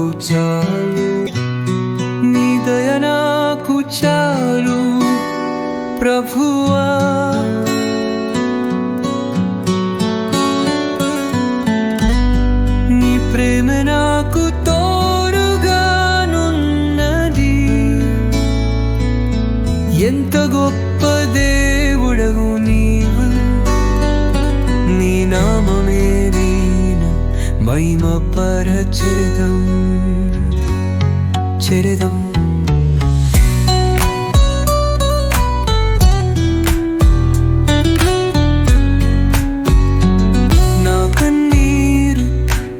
నాకు చాలు. నీ దయ నాకు చాలు ప్రభువా. నీ ప్రేమ నాకు తోడుగానున్నది. ఎంత గొప్ప మహిమ పరచెదం చెరదం నా కన్నీరు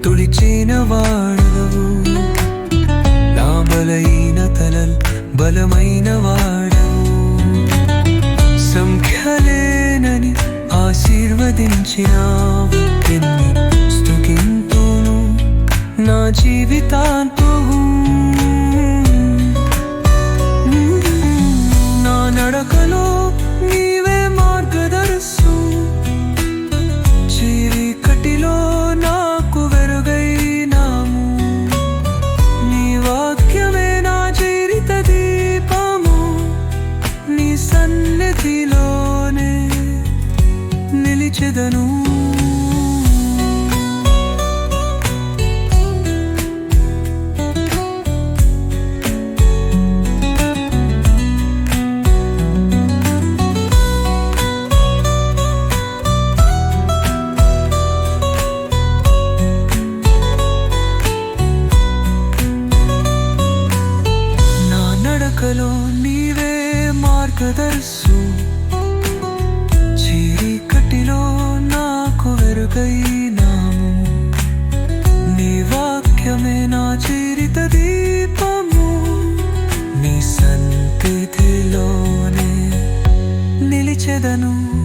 తుడిచిన వాడవు నా బలైన తలల్ బలమైన వాడవు సంఖ్యలేనని ఆశీర్వదించినావు ఎన్ని స్తుతింతును నా జీవితాంతు నా నడకలో నీవే మార్గదర్శు. చీకటిలో నాకు వెరుగైనాము. నీ వాక్యమే నా జీవిత దీపము. నీ సన్నిధిలోనే నిలిచెదను. తెలుసు. చీకటిలో నాకు వెరుగైనాము. నీ వాక్యమే నా చీరిత దీపము. నీ సన్నిధిలోనే నిలిచెదను.